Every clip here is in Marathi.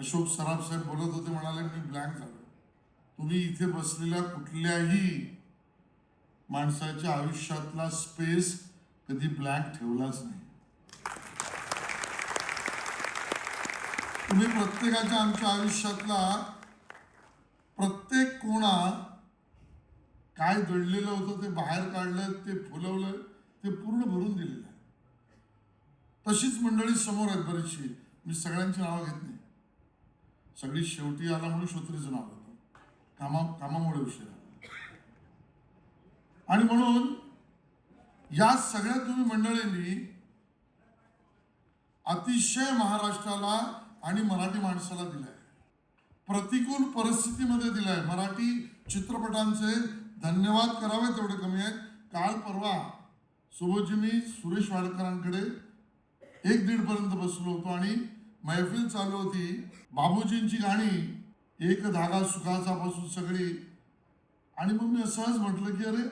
अशोक सराफ साहेब बोलत होते म्हणाले मी ब्लँक झालो. तुम्ही इथे बसलेल्या कुठल्याही माणसाच्या आयुष्यातला स्पेस कधी ब्लँक ठेवलाच नाही. तुम्ही प्रत्येकाच्या आमच्या आयुष्यातला प्रत्येक कोणा काय दडलेलं होतं ते बाहेर काढलं ते फुलवलं ते पूर्ण भरून दिलेलं आहे. तशीच मंडळी समोर आहेत बरीचशी. मी सगळ्यांची नावं घेत नाही. सगळी शेवटी आला म्हणून श्रोत्रीचं नाव घेतो कामा कामामुळे उशीर आणि म्हणून या सगळ्या तुम्ही मंडळींनी अतिशय महाराष्ट्राला आणि मराठी माणसाला दिलाय. प्रतिकूल परिस्थितीमध्ये दिलाय. मराठी चित्रपटांचे धन्यवाद करावे तेवढे कमी आहेत. काल परवा सुबोधजी मी सुरेश वाडकरांकडे एक दीड पर्यंत बसलो होतो आणि मैफिल चालू होती. बाबूजींची गाणी एक धागा सुखाचा पासून सगळी. आणि मग मी सहज म्हटलं की अरे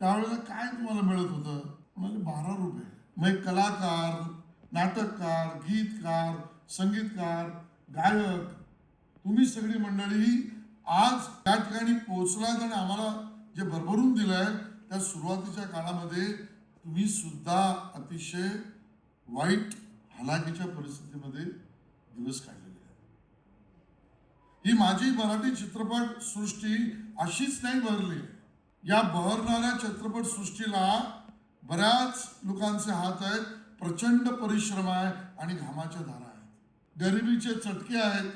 त्यावेळेला काय तुम्हाला मिळत होतं? म्हणाले बारा रुपये. मग एक कलाकार नाटककार गीतकार संगीतकार गायक तुम्ही सगळी मंडळी आज त्या ठिकाणी पोहोचलात आणि आम्हाला जे भरभरून दिलंय त्या सुरुवातीच्या काळामध्ये तुम्ही सुद्धा अतिशय वाईट हलाखीच्या परिस्थितीमध्ये दिवस काढलेले आहेत. ही माझी मराठी चित्रपट सृष्टी अशीच नाही बहरली या बहरणाऱ्या चित्रपट सृष्टीला बऱ्याच लोकांचे हात आहेत प्रचंड परिश्रम आहे आणि घामाच्या धारा आहेत. गरिबीचे चटके आहेत.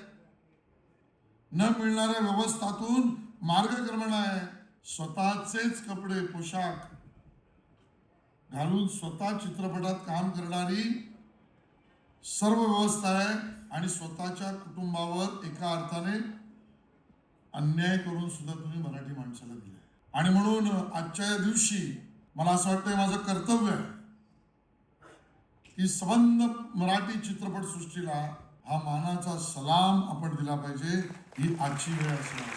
न मिळणाऱ्या व्यवस्थातून मार्गक्रमण आहे. स्वतःचेच कपडे पोशाख घालून स्वतः चित्रपटात काम करणारी सर्व व्यवस्था आहे. आणि स्वतःच्या कुटुंबावर एका अर्थाने अन्याय करून सुद्धा तुम्ही मराठी माणसाला दिलाय. आणि म्हणून आजच्या या दिवशी मला असं वाटतंय माझं कर्तव्य आहे की संबंध मराठी चित्रपट सृष्टीला हा मानाचा सलाम आपण दिला पाहिजे ही आजची वेळ असणार.